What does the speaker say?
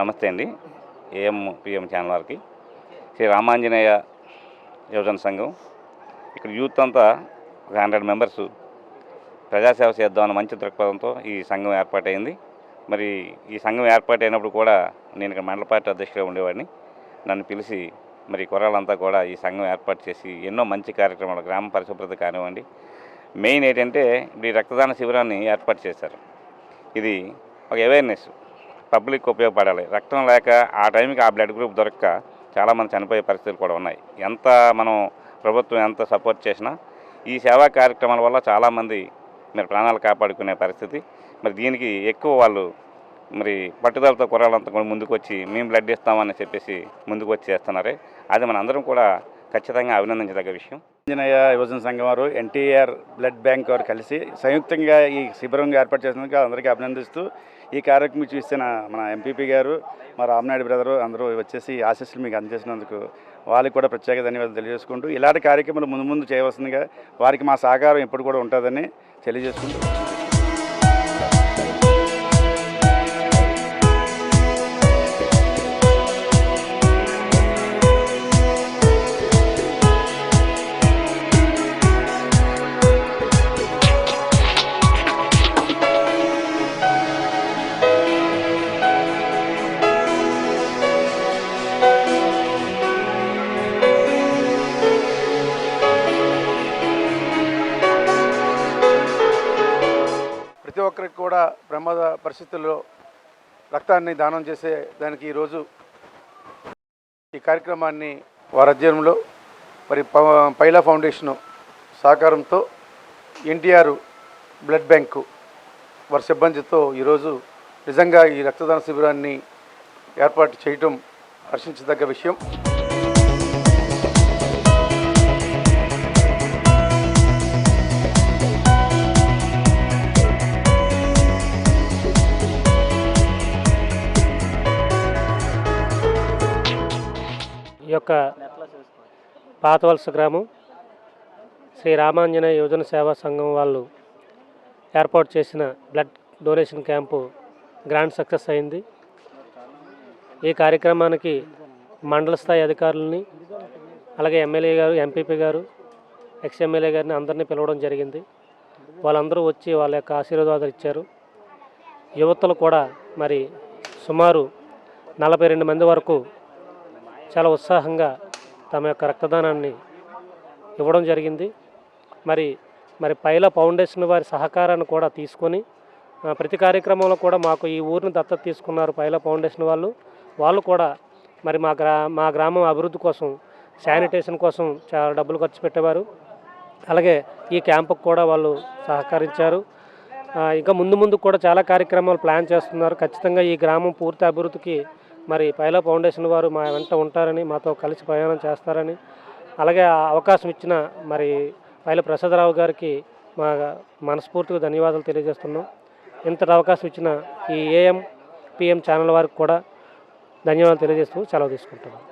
నమస్తే అండి AM PM channel వారికి. శ్రీ రామాంజనేయ యువజన సంఘం. ఇక్కడ యూత్ అంతా ఒక హండ్రెడ్ మెంబర్స్ ప్రజాసేవ చేద్దామన్న మంచి దృక్పథంతో ఈ సంఘం ఏర్పాటైంది. మరి ఈ సంఘం ఏర్పాటైనప్పుడు కూడా నేను ఇక్కడ మండల పార్టీ అధ్యక్షుడిగా ఉండేవాడిని. నన్ను పిలిచి మరి కుర్రాళ్ళంతా కూడా ఈ సంఘం ఏర్పాటు చేసి ఎన్నో మంచి కార్యక్రమాలు గ్రామ పరిశుభ్రత కానివ్వండి. మెయిన్ ఏంటంటే ఇప్పుడు ఈ రక్తదాన శిబిరాన్ని ఏర్పాటు చేశారు. ఇది ఒక అవేర్నెస్ పబ్లిక్ ఉపయోగపడాలి. రక్తం లేక ఆ టైంకి ఆ బ్లడ్ గ్రూప్ దొరక్క చాలామంది చనిపోయే పరిస్థితులు కూడా ఉన్నాయి. ఎంత మనం ప్రభుత్వం ఎంత సపోర్ట్ చేసినా ఈ సేవా కార్యక్రమాల వల్ల చాలామంది మరి ప్రాణాలు కాపాడుకునే పరిస్థితి. మరి దీనికి ఎక్కువ వాళ్ళు మరి పట్టుదలతో కుర్రాళ్ళంతా కూడా ముందుకు వచ్చి మేము బ్లడ్ ఇస్తామని చెప్పేసి ముందుకు వచ్చి చేస్తున్నారే అది మన అందరం కూడా ఖచ్చితంగా అభినందించదగ్గ విషయం. ఆంజనేయ యువజన సంఘం వారు ఎన్టీఆర్ బ్లడ్ బ్యాంక్ వారు కలిసి సంయుక్తంగా ఈ శిబిరం ఏర్పాటు చేసినందుకు అందరికీ అభినందిస్తూ ఈ కార్యక్రమం చూసిన మన ఎంపీపీ గారు మా రామనాయుడు బ్రదరు అందరూ వచ్చేసి ఆశీస్సులు మీకు అందజేసినందుకు వాళ్ళకి కూడా ప్రత్యేక ధన్యవాదాలు తెలియజేసుకుంటూ ఇలాంటి కార్యక్రమాలు ముందు ముందు చేయవలసిందిగా వారికి మా సహకారం ఎప్పుడు కూడా ఉంటుందని తెలియజేసుకుంటూ ఒక్కరికి కూడా ప్రమాద పరిస్థితుల్లో రక్తాన్ని దానం చేసే దానికి ఈరోజు ఈ కార్యక్రమాన్ని వారి అధ్యయనంలో మరి పైలా ఫౌండేషను సహకారంతో ఎన్టీఆర్ బ్లడ్ బ్యాంకు వారి సిబ్బందితో ఈరోజు నిజంగా ఈ రక్తదాన శిబిరాన్ని ఏర్పాటు చేయటం హర్షించదగ్గ విషయం. యొక్క పాతవలస గ్రామం శ్రీ రామాంజనేయ యువజన సేవా సంఘం వాళ్ళు ఏర్పాటు చేసిన blood donation camp grand success అయింది. ఈ కార్యక్రమానికి మండల స్థాయి అధికారులని అలాగే ఎమ్మెల్యే గారు ఎంపీపీ గారు ఎక్స్ ఎమ్మెల్యే గారిని అందరినీ పిలవడం జరిగింది. వాళ్ళందరూ వచ్చి వాళ్ళ యొక్క ఆశీర్వాదాలు ఇచ్చారు. యువతలు కూడా మరి సుమారు నలభై రెండు మంది వరకు చాలా ఉత్సాహంగా తమ యొక్క రక్తదానాన్ని ఇవ్వడం జరిగింది. మరి మరి పైల ఫౌండేషన్ వారి సహకారాన్ని కూడా తీసుకొని ప్రతి కార్యక్రమంలో కూడా మాకు ఈ ఊరిని దత్తత తీసుకున్నారు పైల ఫౌండేషన్ వాళ్ళు. వాళ్ళు కూడా మరి మా గ్రా మా గ్రామం అభివృద్ధి కోసం శానిటేషన్ కోసం చాలా డబ్బులు ఖర్చు పెట్టేవారు. అలాగే ఈ క్యాంపుకు కూడా వాళ్ళు సహకరించారు. ఇంకా ముందు ముందు కూడా చాలా కార్యక్రమాలు ప్లాన్ చేస్తున్నారు. ఖచ్చితంగా ఈ గ్రామం పూర్తి అభివృద్ధికి మరి పైలా ఫౌండేషన్ వారు మా వెంట ఉంటారని మాతో కలిసి ప్రయాణం చేస్తారని అలాగే ఆ అవకాశం ఇచ్చిన మరి పైల ప్రసాదరావు గారికి మా మనస్ఫూర్తిగా ధన్యవాదాలు తెలియజేస్తున్నాం. ఇంతటి అవకాశం ఇచ్చిన ఈ ఏఎం పిఎం ఛానల్ వారికి కూడా ధన్యవాదాలు తెలియజేస్తూ సెలవు తీసుకుంటున్నాం.